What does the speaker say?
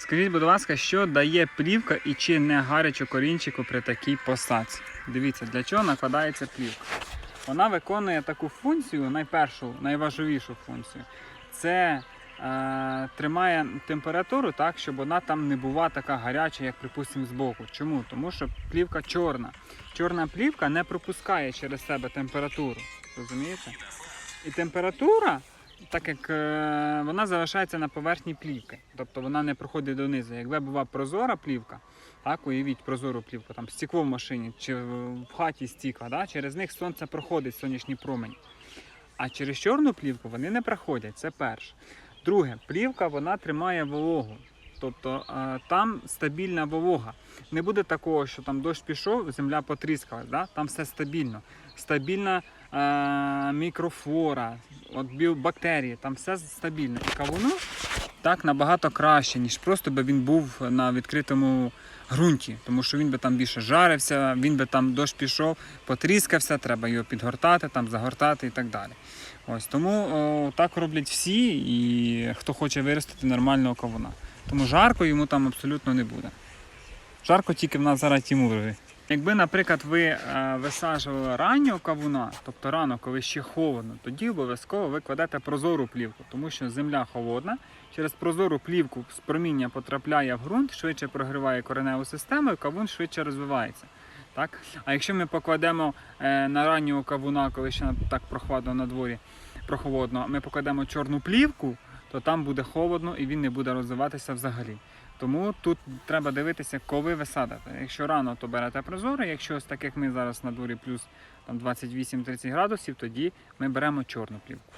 Скажіть, будь ласка, що дає плівка і чи не гарячу корінчику при такій посадці? Дивіться, для чого накладається плівка. Вона виконує таку функцію, найпершу, найважливішу функцію. Це е, тримає температуру так, щоб вона там не була така гаряча, як, припустимо, збоку. Чому? Тому що плівка чорна. Чорна плівка не пропускає через себе температуру. Розумієте? І температура, так як е, вона залишається на поверхні плівки, тобто вона не проходить донизу. Якби була прозора плівка, так, уявіть прозору плівку, там стекло в машині чи в хаті стікла, да, через них сонце проходить сонячні промені. А через чорну плівку вони не проходять, це перше. Друге, плівка вона тримає вологу. Тобто е, там стабільна волога. Не буде такого, що там дощ пішов, земля потріскалась. Да? Там все стабільно. Стабільна е, мікрофлора, от біобактерії, там все стабільно. І кавуну так набагато краще, ніж просто би він був на відкритому ґрунті, тому що він би там більше жарився, він би там дощ пішов, потріскався, треба його підгортати, там загортати і так далі. Ось тому о, так роблять всі, і хто хоче виростити нормального кавуна. Тому жарко йому там абсолютно не буде. Жарко тільки в нас зараз Тімурові. Якби, наприклад, ви е, висаджували раннього кавуна, тобто рано, коли ще холодно, тоді обов'язково ви кладете прозору плівку, тому що земля холодна. Через прозору плівку з проміння потрапляє в ґрунт, швидше прогріває кореневу систему, і кавун швидше розвивається. Так? А якщо ми покладемо е, на раннього кавуна, коли ще так прохладно на дворі, прохолодно, ми покладемо чорну плівку, то там буде холодно і він не буде розвиватися взагалі. Тому тут треба дивитися, коли ви садите. Якщо рано, то берете прозоре, якщо ось так як ми зараз на дворі плюс там, 28-30 градусів, тоді ми беремо чорну плівку.